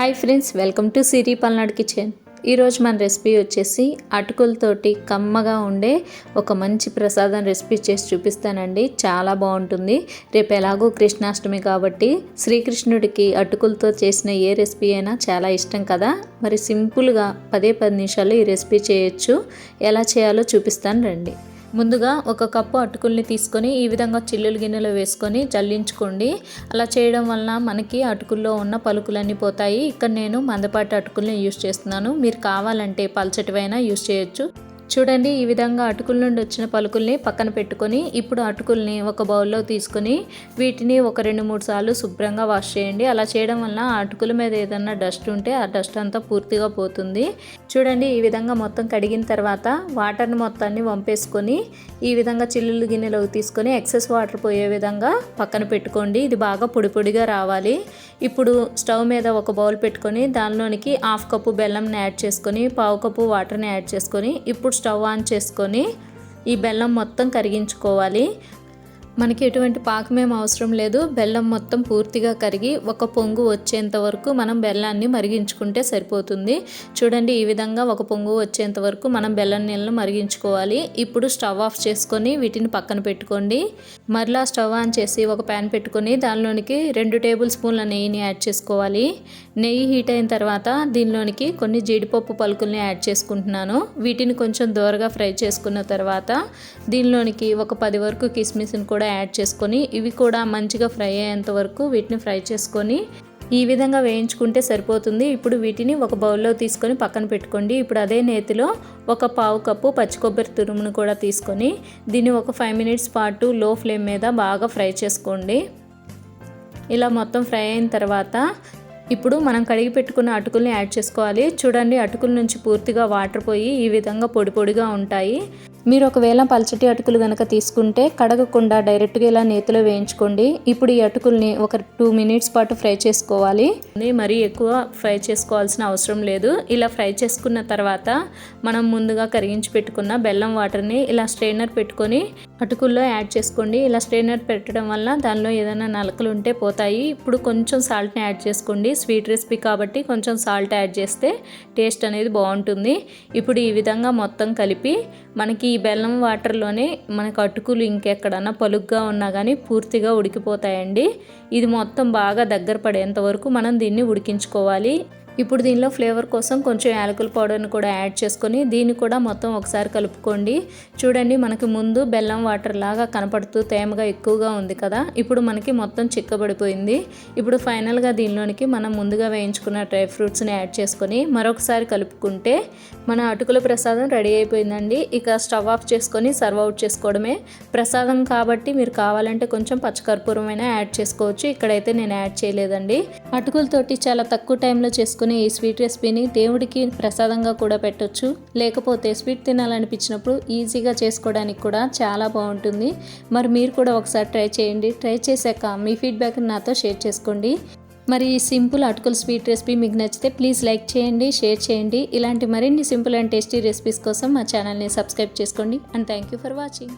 Hi friends welcome to Siri Palnadu kitchen. ఈరోజు మన recipe వచ్చేసి అటుకులతోటి కమ్మగా ఉండే ఒక మంచి ప్రసాదం రెసిపీ చేసి చూపిస్తానండి. చాలా బాగుంటుంది. రేపు ఎలాగో కృష్ణాష్టమి కాబట్టి శ్రీకృష్ణుడికి అటుకులతో చేసిన ఏ రెసిపీ అయినా చాలా ఇష్టం కదా? మరి సింపుల్గా పదే పది నిమిషాలు ఈ రెసిపీ చేయొచ్చు. ఎలా చేయాలో చూపిస్తాను రండి. ముందుగా ఒక కప్పు అటుకుల్ని తీసుకొని ఈ విధంగా చిల్లులు గిన్నెలో వేసుకొని జల్లించుకోండి అలా చేయడం వలన మనకి అటుకుల్లో ఉన్న పలుకులన్నీ పోతాయి. ఇక్కడ నేను మందపాటి అటుకుల్ని యూస్ చేస్తున్నాను. మీరు కావాలంటే పల్చటివైనా యూస్ చేయొచ్చు. చూడండి ఈ విధంగా అటుకుల నుండి వచ్చిన పలుకుల్ని పక్కన పెట్టుకొని ఇప్పుడు అటుకుల్ని ఒక బౌల్లో తీసుకొని వీటిని ఒక రెండు మూడు సార్లు శుభ్రంగా వాష్ చేయండి. అలా చేయడం వల్ల అటుకుల మీద ఏదన్నా డస్ట్ ఉంటే ఆ డస్ట్ అంతా పూర్తిగా పోతుంది. చూడండి ఈ విధంగా మొత్తం కడిగిన తర్వాత వాటర్ని మొత్తాన్ని వంపేసుకొని ఈ విధంగా చిల్లులు గిన్నెలోకి తీసుకొని ఎక్సెస్ వాటర్ పోయే విధంగా పక్కన పెట్టుకోండి. ఇది బాగా పొడి పొడిగా రావాలి. ఇప్పుడు స్టవ్ మీద ఒక బౌల్ పెట్టుకొని దానిలోనికి హాఫ్ కప్పు బెల్లంని యాడ్ చేసుకొని పావు కప్పు వాటర్ని యాడ్ చేసుకొని ఇప్పుడు స్టవ్ ఆన్ చేసుకొని ఈ బెల్లం మొత్తం కరిగించుకోవాలి. మనకి ఎటువంటి పాకమేం అవసరం లేదు. బెల్లం మొత్తం పూర్తిగా కరిగి ఒక పొంగు వచ్చేంత వరకు మనం బెల్లాన్ని మరిగించుకుంటే సరిపోతుంది. చూడండి ఈ విధంగా ఒక పొంగు వచ్చేంత వరకు మనం బెల్లం నీళ్ళను మరిగించుకోవాలి. ఇప్పుడు స్టవ్ ఆఫ్ చేసుకొని వీటిని పక్కన పెట్టుకోండి. మరలా స్టవ్ ఆన్ చేసి ఒక ప్యాన్ పెట్టుకొని దానిలోనికి రెండు టేబుల్ స్పూన్ల నెయ్యిని యాడ్ చేసుకోవాలి. నెయ్యి హీట్ అయిన తర్వాత దీనిలోనికి కొన్ని జీడిపప్పు పలుకుల్ని యాడ్ చేసుకుంటున్నాను. వీటిని కొంచెం దూరగా ఫ్రై చేసుకున్న తర్వాత దీనిలోనికి ఒక పది వరకు కిస్మిస్ని కూడా యాడ్ చేసుకొని ఇవి కూడా మంచిగా ఫ్రై అయ్యేంత వరకు వీటిని ఫ్రై చేసుకొని ఈ విధంగా వేయించుకుంటే సరిపోతుంది. ఇప్పుడు వీటిని ఒక బౌల్లో తీసుకొని పక్కన పెట్టుకోండి. ఇప్పుడు అదే నేతిలో ఒక పావు కప్పు పచ్చి కొబ్బరి తురుమును కూడా తీసుకొని దీన్ని ఒక ఫైవ్ మినిట్స్ పాటు లో ఫ్లేమ్ మీద బాగా ఫ్రై చేసుకోండి. ఇలా మొత్తం ఫ్రై అయిన తర్వాత ఇప్పుడు మనం కడిగి పెట్టుకున్న అటుకుల్ని యాడ్ చేసుకోవాలి. చూడండి అటుకుల నుంచి పూర్తిగా వాటర్ పోయి ఈ విధంగా పొడి పొడిగా ఉంటాయి. మీరు ఒకవేళ పల్చటి అటుకులు కనుక తీసుకుంటే కడగకుండా డైరెక్ట్గా ఇలా నేతిలో వేయించుకోండి. ఇప్పుడు ఈ అటుకుల్ని ఒక టూ మినిట్స్ పాటు ఫ్రై చేసుకోవాలి. మరీ ఎక్కువ ఫ్రై చేసుకోవాల్సిన అవసరం లేదు. ఇలా ఫ్రై చేసుకున్న తర్వాత మనం ముందుగా కరిగించి పెట్టుకున్న బెల్లం వాటర్ని ఇలా స్ట్రైనర్ పెట్టుకొని అటుకుల్లో యాడ్ చేసుకోండి. ఇలా స్ట్రైనర్ పెట్టడం వల్ల దానిలో ఏదైనా నలకలు ఉంటే పోతాయి. ఇప్పుడు కొంచెం సాల్ట్ని యాడ్ చేసుకోండి. స్వీట్ రెసిపీ కాబట్టి కొంచెం సాల్ట్ యాడ్ చేస్తే టేస్ట్ అనేది బాగుంటుంది. ఇప్పుడు ఈ విధంగా మొత్తం కలిపి మనకి ఈ బెల్లం వాటర్లోనే మనకు అటుకులు ఇంకెక్కడన్నా పలుగ్గా ఉన్నా కానీ పూర్తిగా ఉడికిపోతాయండి. ఇది మొత్తం బాగా దగ్గర పడేంత వరకు మనం దీన్ని ఉడికించుకోవాలి. ఇప్పుడు దీనిలో ఫ్లేవర్ కోసం కొంచెం యాలకుల పౌడర్ని కూడా యాడ్ చేసుకొని దీన్ని కూడా మొత్తం ఒకసారి కలుపుకోండి. చూడండి మనకి ముందు బెల్లం వాటర్ లాగా కనపడుతూ తేమగా ఎక్కువగా ఉంది కదా. ఇప్పుడు మనకి మొత్తం చిక్కబడిపోయింది. ఇప్పుడు ఫైనల్గా దీనిలోనికి మనం ముందుగా వేయించుకున్న డ్రై ఫ్రూట్స్ని యాడ్ చేసుకొని మరొకసారి కలుపుకుంటే మన అటుకుల ప్రసాదం రెడీ అయిపోయిందండి. ఇక స్టవ్ ఆఫ్ చేసుకొని సర్వ్ అవుట్ చేసుకోవడమే. ప్రసాదం కాబట్టి మీరు కావాలంటే కొంచెం పచ్చకర్పూరమైనా యాడ్ చేసుకోవచ్చు. ఇక్కడైతే నేను యాడ్ చేయలేదండి. అటుకులతోటి చాలా తక్కువ టైంలో చేసుకుని చేసుకుని ఈ స్వీట్ రెసిపీని దేవుడికి ప్రసాదంగా కూడా పెట్టొచ్చు. లేకపోతే స్వీట్ తినాలనిపించినప్పుడు ఈజీగా చేసుకోవడానికి కూడా చాలా బాగుంటుంది. మరి మీరు కూడా ఒకసారి ట్రై చేయండి. ట్రై చేశాక మీ ఫీడ్బ్యాక్ నాతో షేర్ చేసుకోండి. మరి ఈ సింపుల్ అటుకుల స్వీట్ రెసిపీ మీకు నచ్చితే ప్లీజ్ లైక్ చేయండి షేర్ చేయండి. ఇలాంటి మరిన్ని సింపుల్ అండ్ టేస్టీ రెసిపీస్ కోసం మా ఛానల్ని సబ్స్క్రైబ్ చేసుకోండి. And thank you for watching.